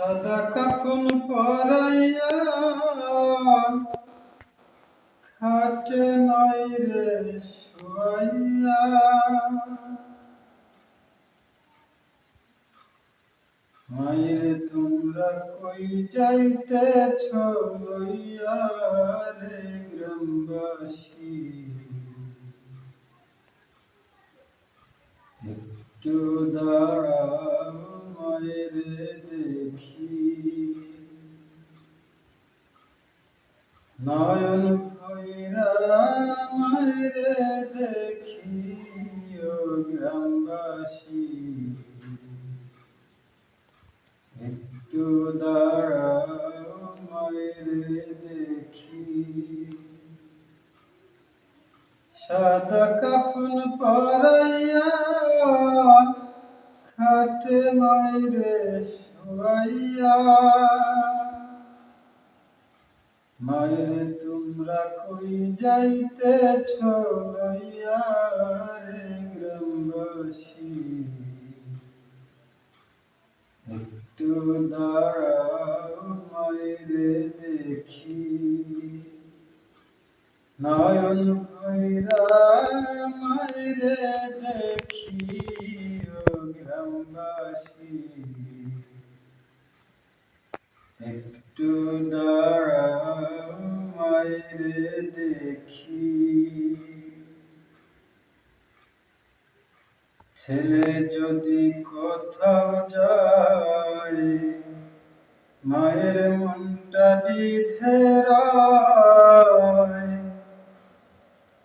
সাদা কাফন পরাইয়া খাটে নাই রে শুয়াইয়া। মায়ের তোমরা কই যাইতেছ লইয়া রে গ্রামবাসী? একটু দাঁড়াও। মায়ের দেখি। নয়ন ভৈরা মায়ের দেখি ও গ্রামবাসী। একটু দাঁড়াও দেখি। সাদা মায়ের তোমরা কই যাইতেছ লইয়া রে গ্রামবাসী? একটু দাঁড়াও মায়ের দেখি। নয়ন ভৈরা মায়েরে দেখি গ্রামবাসী। একটু দেখি। ছেলে যদি কোথাও যায় মায়ের মনটা বিধেরা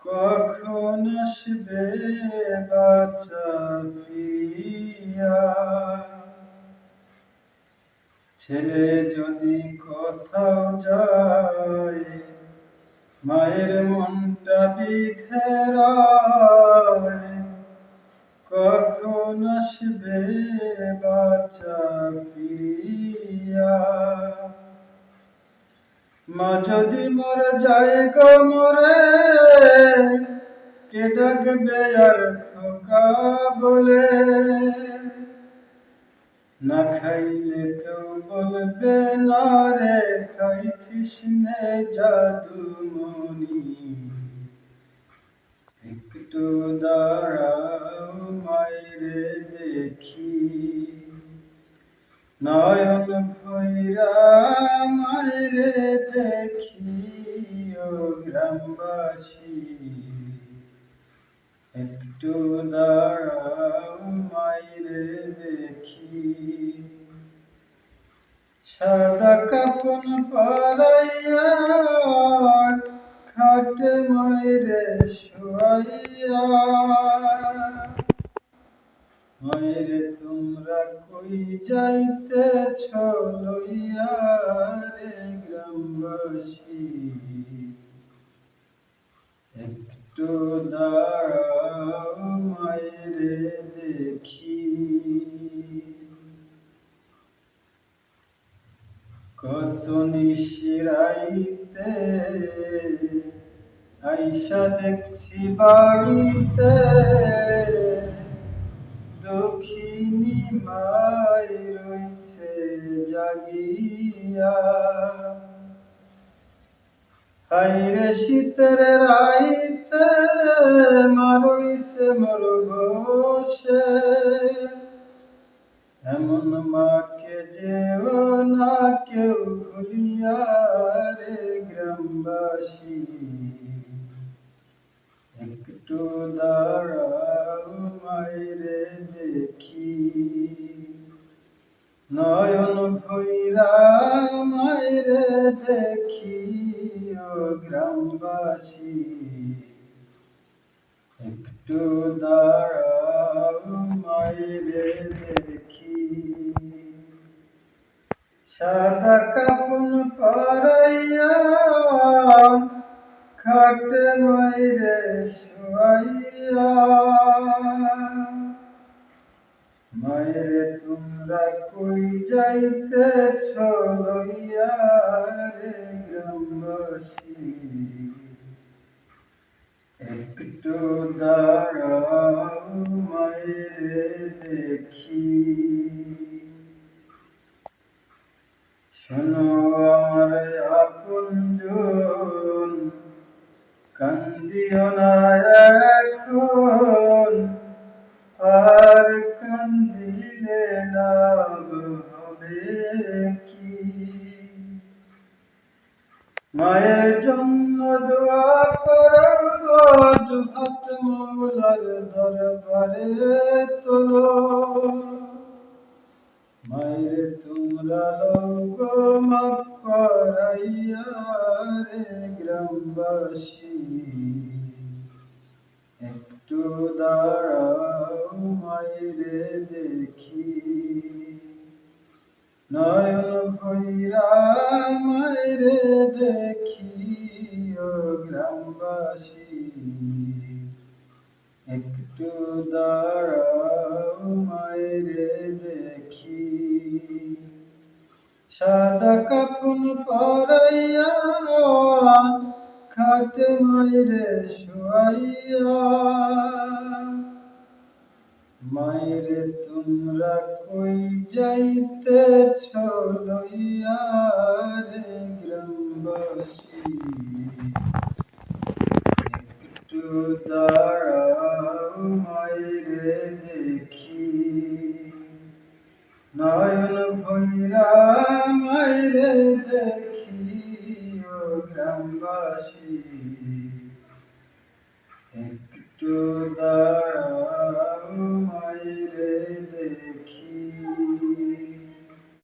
কখন আসবে বাচ্চা পিয়া ছেলে যদি কোথাও যায়, মায়ের মনটা বিধেরা কখন আসবে বাচ্চা মা যদি মর যায় গো মরে, কে ডাকবে আর খোকা বলে? না খাইলে কেউ বলবে, না রে, খাইছিস নে জাদু মনি একটু দাঁড়াও মায়েরে দেখি। নয়ন ভৈরা মায়েরে দেখি, ও গ্রামবাসী। একটু দাঁড়াও পরাইয়া খাটে মায়েরে শুয়াইয়া। মায়েরে তোমরা কই যাইতেছ লইয়া রে গ্রামবাসী? একটু দাঁড়াও মায়েরে দেখি। কত নিশিরাইতে আইসা দেখছি বাড়িতে। দক্ষিণী মাই রয়েছে জাগিয়া। হাইরে শীতের রাইতে মারইছে মোর বসে এমন মাকে যেও না কেউ ভুলিয়া রে গ্রামবাসী। একটু দাঁড়াও মায়েরে দেখি। নয়ন ভৈরা মায়েরে দেখি ও গ্রামবাসী। একটু দাঁড়াও সাদা কাপন পরাইয়া খাটে মাইরে শুয়াইয়া। মাইরে তোমরা কই যাইতে ছড়াইয়া রে গ্রামবাসী? মায়ের জন্য দোয়া করো দুহাত মৌলার দরবারে তোলো। মায়ের তোমরা লোক মাফ করাইয়া রে গ্রামবাসী, একটু দাঁড়াও মায়েরে দেখি। নয়ন ভৈরা মায়েরে দেখি ও গ্রামবাসী। একটু দাঁড়াও মায়েরে দেখি। সাদা কাপুন পরাইয়া খাটে মায়েরে শুয়াইয়া। মায়েরে তোমরা কই যাইতেছ লইয়া রে গ্রামবাসী? একটু মায়েরে দেখি। নয়ন ভৈরা মায়েরে দেখি, ও গ্রামবাসী। Shudha Ram Hare